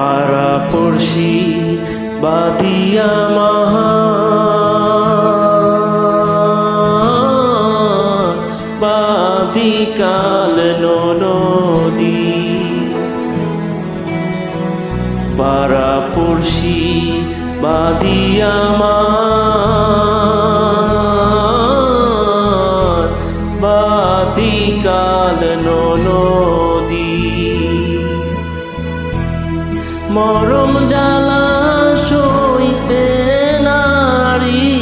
পাড়া পড়শি বাদিয়া মাহা বাদি কাল নদী পাড়া পড়শি বাদিয়া আমার বাদি মরম জ্বালা সইতে নারী।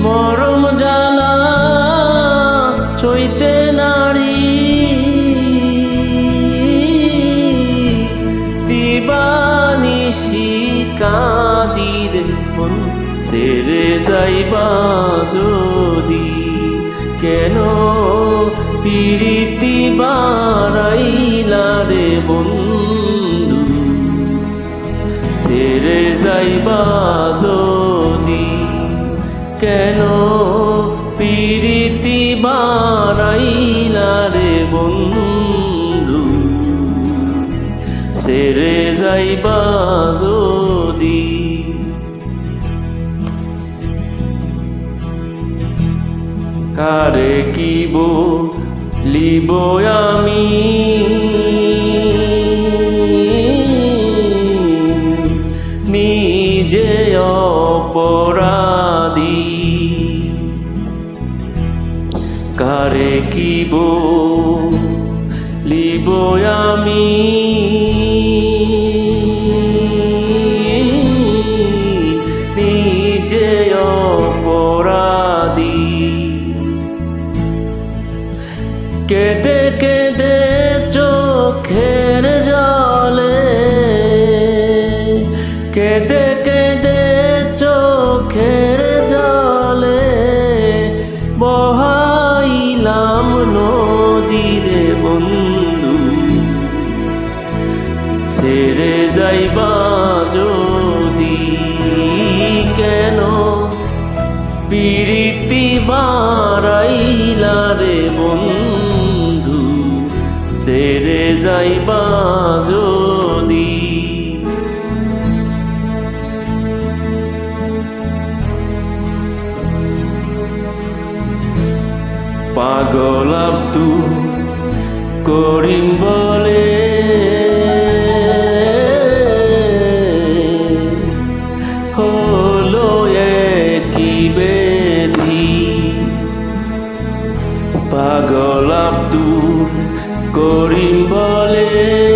মরম জ্বালা সইতে নারী। দিবানিশি কাদির মন ছেড়ে যাইবা যদি। কেন পিরিতি বারাইলা ছেড়ে যাইবা যদি? কেন পিরিতি বারাইলা রে বন্ধু? ছেড়ে যাইবা যদি? কারে কিব লিব আমি? কারে কিব লিব আমি। নিজে অপরাধী। কেঁদে কেঁদে চোখের জলে কেঁদে বহাইলাম নদীরে বন্ধু। ছেড়ে যাইবা যদি কেন? বিরীতি বারাইলা রে বন্ধু ছেড়ে যাইবা যদি পাগল তু করিম বলে। হলো কি বেধি পাগলাপ তু করিম বলে।